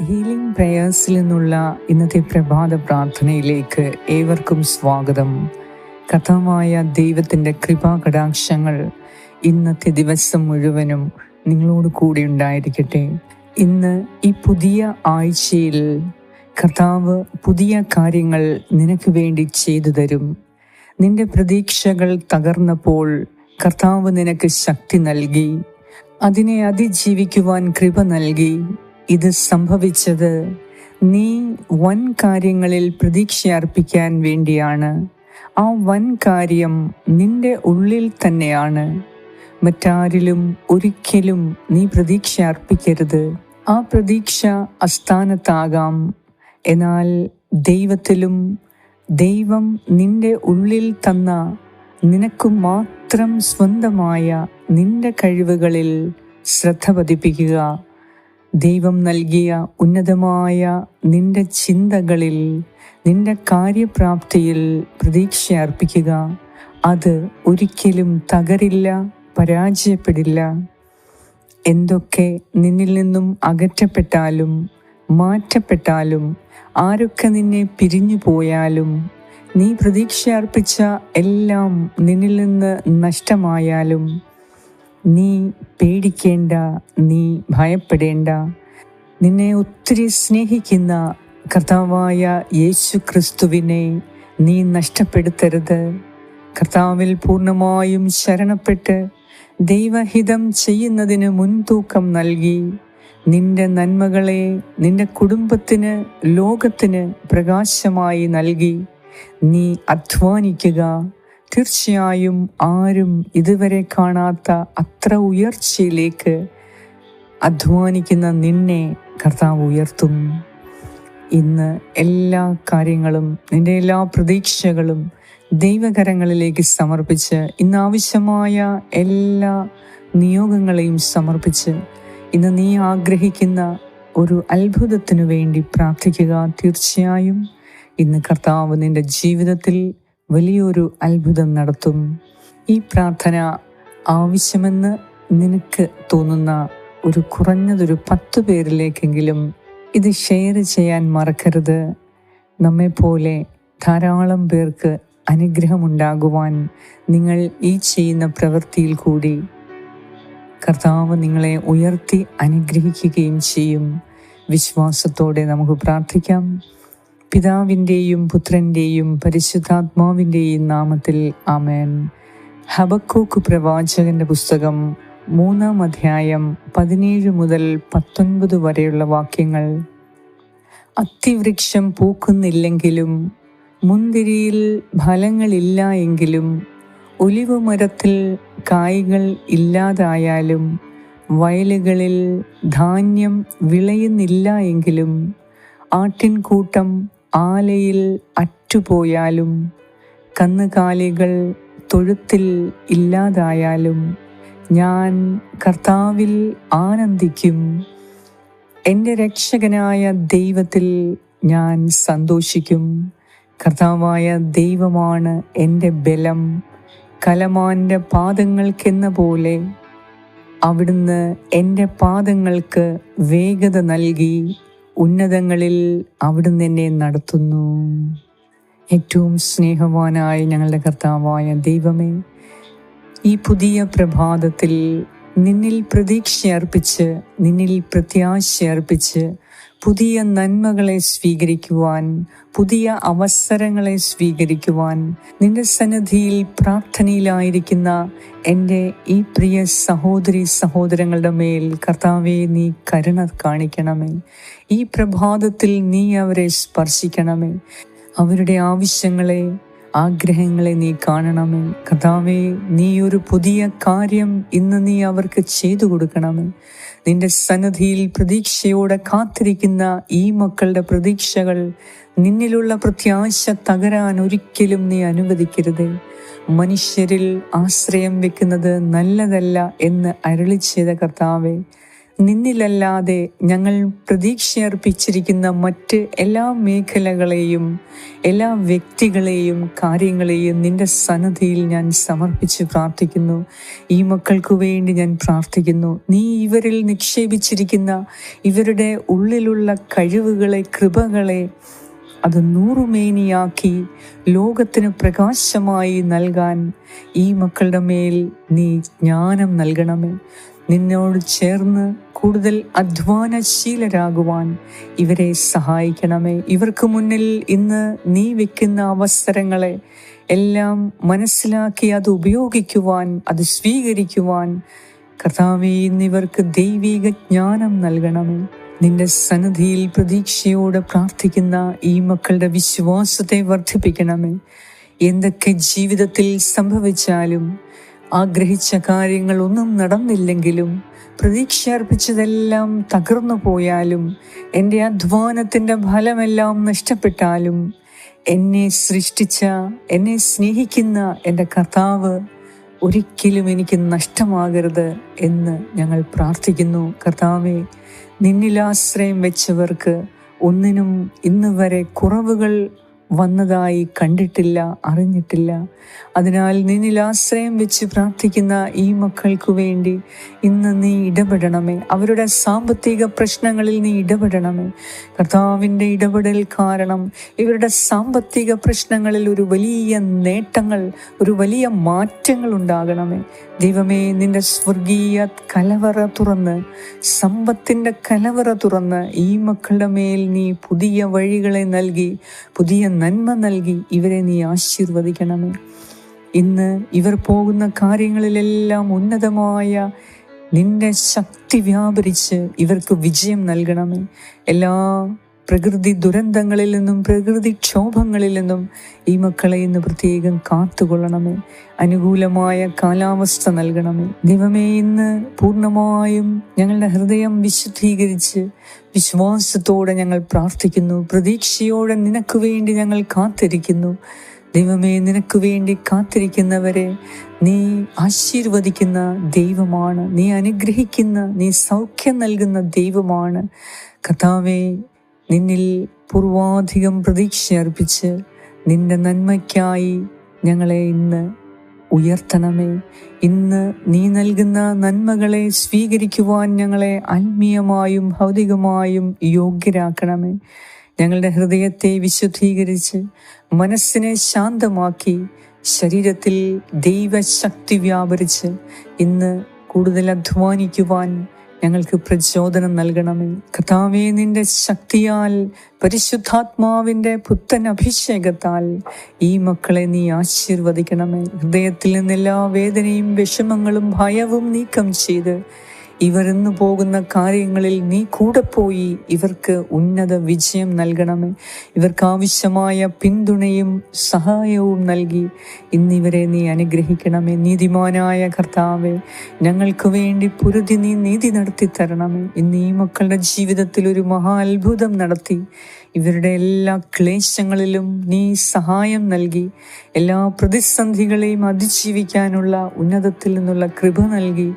Healing പ്രേയേഴ്സിൽ നിന്നുള്ള ഇന്നത്തെ പ്രഭാത പ്രാർത്ഥനയിലേക്ക് ഏവർക്കും സ്വാഗതം. കഥമായ ദൈവത്തിന്റെ കൃപാകടാക്ഷങ്ങൾ ഇന്നത്തെ ദിവസം മുഴുവനും നിങ്ങളോട് കൂടി ഉണ്ടായിരിക്കട്ടെ. ഇന്ന് ഈ പുതിയ ആഴ്ചയിൽ കർത്താവ് പുതിയ കാര്യങ്ങൾ നിനക്ക് വേണ്ടി ചെയ്തു തരും. നിന്റെ പ്രതീക്ഷകൾ തകർന്നപ്പോൾ കർത്താവ് നിനക്ക് ശക്തി നൽകി. അതിനെ അതിജീവിക്കുവാൻ കൃപ നൽകി. ഇത് സംഭവിച്ചത്. നീ വൻ കാര്യങ്ങളിൽ പ്രതീക്ഷ അർപ്പിക്കാൻ വേണ്ടിയാണ്. ആ വൻ കാര്യം നിന്റെ ഉള്ളിൽ തന്നെയാണ്. മറ്റാരിലും ഒരിക്കലും നീ പ്രതീക്ഷ അർപ്പിക്കരുത് ആ പ്രതീക്ഷ അസ്ഥാനത്താകാം. എന്നാൽ ദൈവത്തിലും ദൈവം നിന്റെ ഉള്ളിൽ തന്ന നിനക്കു മാത്രം സ്വന്തമായ നിന്റെ കഴിവുകളിൽ ശ്രദ്ധ പതിപ്പിക്കുക. ദൈവം നൽകിയ ഉന്നതമായ നിന്റെ ചിന്തകളിൽ നിന്റെ കാര്യപ്രാപ്തിയിൽ പ്രതീക്ഷ അർപ്പിക്കുക. അത് ഒരിക്കലും തകരില്ല പരാജയപ്പെടില്ല. എന്തൊക്കെ നിന്നിൽ നിന്നും അകറ്റപ്പെട്ടാലും മാറ്റപ്പെട്ടാലും ആരൊക്കെ നിന്നെ പിരിഞ്ഞു പോയാലും നീ പ്രതീക്ഷ അർപ്പിച്ച എല്ലാം നിന്നിൽ നിന്ന് നഷ്ടമായാലും നീ പേടിക്കേണ്ട നീ ഭയപ്പെടേണ്ട. നിന്നെ ഒത്തിരി സ്നേഹിക്കുന്ന കർത്താവായ യേശു ക്രിസ്തുവിനെ നീ നഷ്ടപ്പെടുത്തരുത്. കർത്താവിൽ പൂർണമായും ശരണപ്പെട്ട് ദൈവഹിതം ചെയ്യുന്നതിന് മുൻതൂക്കം നൽകി. നിന്റെ നന്മകളെ നിന്റെ കുടുംബത്തിന് ലോകത്തിന് പ്രകാശമായി നൽകി. നീ അധ്വാനിക്കുക. തീർച്ചയായും ആരും ഇതുവരെ കാണാത്ത അത്ര ഉയർച്ചയിലേക്ക് അധ്വാനിക്കുന്ന നിന്നെ കർത്താവ് ഉയർത്തും. ഇന്ന് എല്ലാ കാര്യങ്ങളും നിന്റെ എല്ലാ പ്രതീക്ഷകളും ദൈവകരങ്ങളിലേക്ക് സമർപ്പിച്ച് ഇന്ന് ആവശ്യമായ എല്ലാ നിയോഗങ്ങളെയും സമർപ്പിച്ച് ഇന്ന് നീ ആഗ്രഹിക്കുന്ന ഒരു അത്ഭുതത്തിനു വേണ്ടി പ്രാർത്ഥിക്കുക. തീർച്ചയായും ഇന്ന് കർത്താവ് നിന്റെ ജീവിതത്തിൽ വലിയൊരു അത്ഭുതം നടത്തും. ഈ പ്രാർത്ഥന ആവശ്യമെന്ന് നിനക്ക് തോന്നുന്ന ഒരു കുറഞ്ഞതൊരു പത്ത് പേരിലേക്കെങ്കിലും ഇത് ഷെയർ ചെയ്യാൻ മറക്കരുത്. നമ്മെപ്പോലെ ധാരാളം പേർക്ക് അനുഗ്രഹമുണ്ടാകുവാൻ നിങ്ങൾ ഈ ചെയ്യുന്ന പ്രവൃത്തിയിൽ കൂടി കർത്താവ് നിങ്ങളെ ഉയർത്തി അനുഗ്രഹിക്കുകയും ചെയ്യും. വിശ്വാസത്തോടെ നമുക്ക് പ്രാർത്ഥിക്കാം. പിതാവിന്റെയും പുത്രന്റെയും പരിശുദ്ധാത്മാവിന്റെയും നാമത്തിൽ ആമേൻ. ഹബക്കോക്ക് പ്രവാചകന്റെ പുസ്തകം മൂന്നാം അധ്യായം പതിനേഴ് മുതൽ പത്തൊൻപത് വരെയുള്ള വാക്യങ്ങൾ. അത്തിവൃക്ഷം പൂക്കുന്നില്ലെങ്കിലും മുന്തിരിയിൽ ഫലങ്ങളില്ല എങ്കിലും ഒലിവ് മരത്തിൽ കായ്കൾ ഇല്ലാതായാലും വയലുകളിൽ ധാന്യം വിളയുന്നില്ല എങ്കിലും ആട്ടിൻകൂട്ടം ആലയിൽ അറ്റുപോയാലും കന്നുകാലികൾ തൊഴുത്തിൽ ഇല്ലാതായാലും ഞാൻ കർത്താവിൽ ആനന്ദിക്കും. എന്റെ രക്ഷകനായ ദൈവത്തിൽ ഞാൻ സന്തോഷിക്കും. കർത്താവായ ദൈവമാണ് എന്റെ ബലം. കലമാന്റെ പാദങ്ങൾക്കെന്ന പോലെ അവിടുന്ന് എന്റെ പാദങ്ങൾക്ക് വേഗത നൽകി. ഉന്നതങ്ങളിൽ അവിടുന്ന് എന്നെ നടത്തുന്നു. ഏറ്റവും സ്നേഹവാനായ ഞങ്ങളുടെ കർത്താവായ ദൈവമേ ഈ പുതിയ പ്രഭാതത്തിൽ നിന്നിൽ പ്രതീക്ഷ അർപ്പിച്ച് നിന്നിൽ പ്രത്യാശ അർപ്പിച്ച് പുതിയ നന്മകളെ സ്വീകരിക്കുവാൻ പുതിയ അവസരങ്ങളെ സ്വീകരിക്കുവാൻ നിന്റെ സന്നദ്ധിയിൽ പ്രാർത്ഥനയിലായിരിക്കുന്ന എന്റെ ഈ പ്രിയ സഹോദരി സഹോദരങ്ങളുടെ മേൽ കർത്താവെ നീ കരുണ കാണിക്കണമേ. ഈ പ്രഭാതത്തിൽ നീ അവരെ സ്പർശിക്കണമേ. അവരുടെ ആവശ്യങ്ങളെ ആഗ്രഹങ്ങളെ നീ കാണണമേ കഥാവേ നീ ഒരു പുതിയ കാര്യം ഇന്ന് നീ അവർക്ക് ചെയ്തു കൊടുക്കണമേ നിന്റെ സന്നദ്ധിയിൽ പ്രതീക്ഷയോടെ കാത്തിരിക്കുന്ന ഈ മക്കളുടെ പ്രതീക്ഷകൾ നിന്നിലുള്ള പ്രത്യാശ തകരാൻ ഒരിക്കലും നീ അനുവദിക്കരുത്. മനുഷ്യരിൽ ആശ്രയം വെക്കുന്നത് നല്ലതല്ല എന്ന് അരളി കർത്താവേ കർത്താവെ നിന്നിലല്ലാതെ ഞങ്ങൾ പ്രതീക്ഷയർപ്പിച്ചിരിക്കുന്ന മറ്റ് എല്ലാ മേഖലകളെയും എല്ലാ വ്യക്തികളെയും കാര്യങ്ങളെയും നിന്റെ സന്നദ്ധിയിൽ ഞാൻ സമർപ്പിച്ച് പ്രാർത്ഥിക്കുന്നു. ഈ മക്കൾക്കു വേണ്ടി ഞാൻ പ്രാർത്ഥിക്കുന്നു. നീ ഇവരിൽ നിക്ഷേപിച്ചിരിക്കുന്ന ഇവരുടെ ഉള്ളിലുള്ള കഴിവുകളെ കൃപകളെ അത് നൂറുമേനിയാക്കി ലോകത്തിന് പ്രകാശമായി നൽകാൻ ഈ മക്കളുടെ മേൽ നീ ജ്ഞാനം നൽകണമേ. നിന്നോട് ചേർന്ന് കൂടുതൽ അധ്വാനശീലരാകുവാൻ ഇവരെ സഹായിക്കണമേ. ഇവർക്ക് മുന്നിൽ ഇന്ന് നീ വെക്കുന്ന അവസരങ്ങളെ എല്ലാം മനസ്സിലാക്കി അത് ഉപയോഗിക്കുവാൻ അത് സ്വീകരിക്കുവാൻ കർത്താവെ ഇന്നിവർക്ക് ദൈവിക ജ്ഞാനം നൽകണമേ. നിന്റെ സന്നിധിയിൽ പ്രതീക്ഷയോടെ പ്രാർത്ഥിക്കുന്ന ഈ മക്കളുടെ വിശ്വാസത്തെ വർദ്ധിപ്പിക്കണമേ. എന്തൊക്കെ ജീവിതത്തിൽ സംഭവിച്ചാലും ആഗ്രഹിച്ച കാര്യങ്ങൾ ഒന്നും നടന്നില്ലെങ്കിലും പ്രതീക്ഷ അർപ്പിച്ചതെല്ലാം തകർന്നു പോയാലും എന്റെ അധ്വാനത്തിന്റെ ഫലമെല്ലാം നഷ്ടപ്പെട്ടാലും എന്നെ സൃഷ്ടിച്ച എന്നെ സ്നേഹിക്കുന്ന എന്റെ കർത്താവ് ഒരിക്കലും എനിക്ക് നഷ്ടമാകരുത് എന്ന് ഞങ്ങൾ പ്രാർത്ഥിക്കുന്നു. കർത്താവെ നിന്നിലാശ്രയം വെച്ചവർക്ക് ഒന്നിനും ഇന്ന് വരെ കുറവുകൾ വന്നതായി കണ്ടിട്ടില്ല അറിഞ്ഞിട്ടില്ല. അതിനാൽ നിന്നിൽ ആശ്രയം വെച്ച് പ്രാർത്ഥിക്കുന്ന ഈ മക്കൾക്കു വേണ്ടി ഇന്ന് നീ ഇടപെടണമേ. അവരുടെ സാമ്പത്തിക പ്രശ്നങ്ങളിൽ നീ ഇടപെടണമേ. കർത്താവിന്റെ ഇടപെടൽ കാരണം ഇവരുടെ സാമ്പത്തിക പ്രശ്നങ്ങളിൽ ഒരു വലിയ നേട്ടങ്ങൾ ഒരു വലിയ മാറ്റങ്ങൾ ഉണ്ടാകണമേ. ദൈവമേ നിന്റെ സ്വർഗീയ കലവറ തുറന്ന് സമ്പത്തിന്റെ കലവറ തുറന്ന് ഈ മക്കളുടെ മേൽ നീ പുതിയ വഴികളെ നൽകി പുതിയ നന്മ നൽകി ഇവരെ നീ ആശീർവദിക്കണമേ. ഇന്ന് ഇവർ പോകുന്ന കാര്യങ്ങളിലെല്ലാം ഉന്നതമായ നിന്റെ ശക്തി വ്യാപരിച്ച് ഇവർക്ക് വിജയം നൽകണമേ. എല്ലാ പ്രകൃതി ദുരന്തങ്ങളിൽ നിന്നും പ്രകൃതി ക്ഷോഭങ്ങളിൽ നിന്നും ഈ മക്കളെ ഇന്ന് പ്രത്യേകം കാത്തുകൊള്ളണമേ. അനുകൂലമായ കാലാവസ്ഥ നൽകണമേ. ദൈവമേ ഇന്ന് പൂർണമായും ഞങ്ങളുടെ ഹൃദയം വിശുദ്ധീകരിച്ച് വിശ്വാസത്തോടെ ഞങ്ങൾ പ്രാർത്ഥിക്കുന്നു. പ്രതീക്ഷയോടെ നിനക്ക് വേണ്ടി ഞങ്ങൾ കാത്തിരിക്കുന്നു. ദൈവമേ നിനക്ക് വേണ്ടി കാത്തിരിക്കുന്നവരെ നീ ആശീർവദിക്കുന്ന ദൈവമാണ്. നീ അനുഗ്രഹിക്കുന്ന നീ സൗഖ്യം നൽകുന്ന ദൈവമാണ്. കഥാവെ നിന്നിൽ പൂർവാധികം പ്രതീക്ഷ അർപ്പിച്ച് നിന്റെ നന്മയ്ക്കായി ഞങ്ങളെ ഇന്ന് ഉയർത്തണമേ. ഇന്ന് നീ നൽകുന്ന നന്മകളെ സ്വീകരിക്കുവാൻ ഞങ്ങളെ ആത്മീയമായും ഭൗതികമായും യോഗ്യരാക്കണമേ. ഞങ്ങളുടെ ഹൃദയത്തെ വിശുദ്ധീകരിച്ച് മനസ്സിനെ ശാന്തമാക്കി ശരീരത്തിൽ ദൈവശക്തി വ്യാപരിച്ച് ഇന്ന് കൂടുതൽ അധ്വാനിക്കുവാൻ ഞങ്ങൾക്ക് പ്രചോദനം നൽകണമേ. കഥാവേ നിന്റെ ശക്തിയാൽ പരിശുദ്ധാത്മാവിന്റെ പുത്തൻ അഭിഷേകത്താൽ ഈ മക്കളെ നീ ആശീർവദിക്കണമേ. ഹൃദയത്തിൽ നിന്നെല്ലാ വേദനയും വിഷമങ്ങളും ഭയവും നീക്കം ചെയ്ത് ഇവർ ഇന്ന് പോകുന്ന കാര്യങ്ങളിൽ നീ കൂടെ പോയി ഇവർക്ക് ഉന്നത വിജയം നൽകണമേ. ഇവർക്ക് ആവശ്യമായ പിന്തുണയും സഹായവും നൽകി ഇന്നിവരെ നീ അനുഗ്രഹിക്കണമേ. നീതിമാനായ കർത്താവെ ഞങ്ങൾക്ക് വേണ്ടി പൊരുതി നീ നീതി നടത്തി തരണമേ. ഇന്ന് ഈ മക്കളുടെ ജീവിതത്തിൽ ഒരു മഹാ അത്ഭുതം നടത്തി. ഇവരുടെ എല്ലാ ക്ലേശങ്ങളിലും നീ സഹായം നൽകി. എല്ലാ പ്രതിസന്ധികളെയും അതിജീവിക്കാനുള്ള ഉന്നതത്തിൽ നിന്നുള്ള കൃപ നൽകി.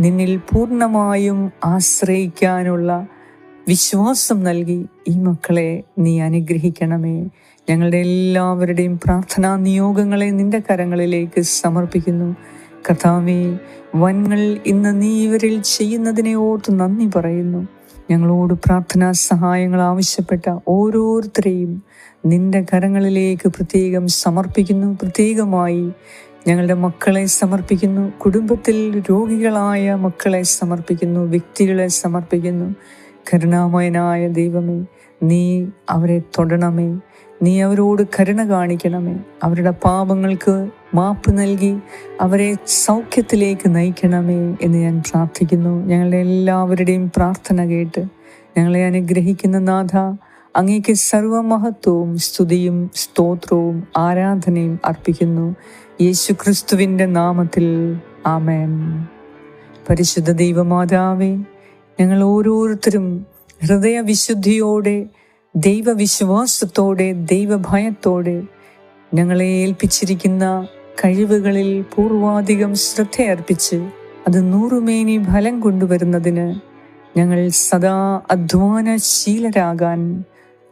നിന്നിൽ പൂർണമായും ആശ്രയിക്കാനുള്ള വിശ്വാസം നൽകി ഈ മക്കളെ നീ അനുഗ്രഹിക്കണമേ. ഞങ്ങളുടെ എല്ലാവരുടെയും പ്രാർത്ഥനാ നിയോഗങ്ങളെ നിന്റെ കരങ്ങളിലേക്ക് സമർപ്പിക്കുന്നു. കഥാവേ വൻകൾ ഇന്ന് നീ ഇവരിൽ ചെയ്യുന്നതിനെ ഓർത്ത് നന്ദി പറയുന്നു. ഞങ്ങളോട് പ്രാർത്ഥനാ സഹായങ്ങൾ ആവശ്യപ്പെട്ട ഓരോരുത്തരെയും നിന്റെ കരങ്ങളിലേക്ക് പ്രത്യേകം സമർപ്പിക്കുന്നു. പ്രത്യേകമായി ഞങ്ങളുടെ മക്കളെ സമർപ്പിക്കുന്നു. കുടുംബത്തിൽ രോഗികളായ മക്കളെ സമർപ്പിക്കുന്നു. വ്യക്തികളെ സമർപ്പിക്കുന്നു. കരുണാമയനായ ദൈവമേ നീ അവരെ തൊടണമേ. നീ അവരോട് കരുണ കാണിക്കണമേ. അവരുടെ പാപങ്ങൾക്ക് മാപ്പ് നൽകി അവരെ സൗഖ്യത്തിലേക്ക് നയിക്കണമേ എന്ന് ഞാൻ പ്രാർത്ഥിക്കുന്നു. ഞങ്ങളുടെ എല്ലാവരുടെയും പ്രാർത്ഥന കേട്ട് ഞങ്ങളെ അനുഗ്രഹിക്കുന്ന നാഥ അങ്ങേക്ക് സർവമഹത്വവും സ്തുതിയും സ്തോത്രവും ആരാധനയും അർപ്പിക്കുന്നു. യേശു ക്രിസ്തുവിന്റെ നാമത്തിൽ ആമേൻ. പരിശുദ്ധ ദൈവമാതാവേ ഞങ്ങൾ ഓരോരുത്തരും ഹൃദയവിശുദ്ധിയോടെ ദൈവവിശ്വാസത്തോടെ ദൈവഭയത്തോടെ ഞങ്ങളെ ഏൽപ്പിച്ചിരിക്കുന്ന കഴിവുകളിൽ പൂർവാധികം ശ്രദ്ധയർപ്പിച്ച് അത് നൂറുമേനി ഫലം കൊണ്ടുവരുന്നതിന് ഞങ്ങൾ സദാ അധ്വാനശീലരാകാൻ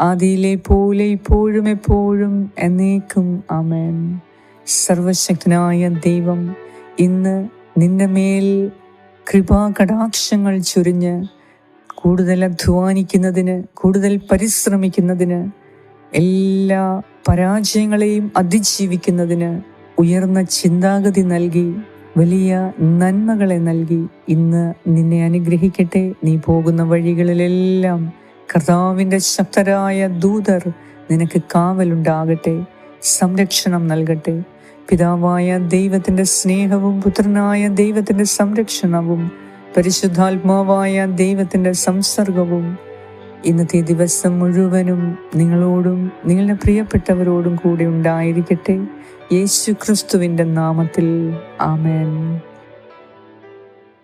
ആദിയിലെ പോലെ ഇപ്പോഴും എപ്പോഴും എന്നേക്കും ആമേൻ. സർവശക്തനായ ദൈവം ഇന്ന് നിന്റെ മേൽ കൃപാകടാക്ഷങ്ങൾ ചൊരിഞ്ഞ് കൂടുതൽ അധ്വാനിക്കുന്നതിന് കൂടുതൽ പരിശ്രമിക്കുന്നതിന് എല്ലാ പരാജയങ്ങളെയും അതിജീവിക്കുന്നതിന് ഉയർന്ന ചിന്താഗതി നൽകി വലിയ നന്മകളെ നൽകി ഇന്ന് നിന്നെ അനുഗ്രഹിക്കട്ടെ. നീ പോകുന്ന വഴികളിലെല്ലാം കർത്താവിന്റെ ശക്തരായ ദൂതർ നിനക്ക് കാവലുണ്ടാകട്ടെ സംരക്ഷണം നൽകട്ടെ. പിതാവായ ദൈവത്തിന്റെ സ്നേഹവും പുത്രനായ ദൈവത്തിന്റെ സംരക്ഷണവും പരിശുദ്ധാത്മാവായ ദൈവത്തിന്റെ സംസർഗവും ഇന്നത്തെ ദിവസം മുഴുവനും നിങ്ങളോടും നിങ്ങളുടെ പ്രിയപ്പെട്ടവരോടും കൂടെ ഉണ്ടായിരിക്കട്ടെ. യേശു ക്രിസ്തുവിന്റെ നാമത്തിൽ. ആമേൻ.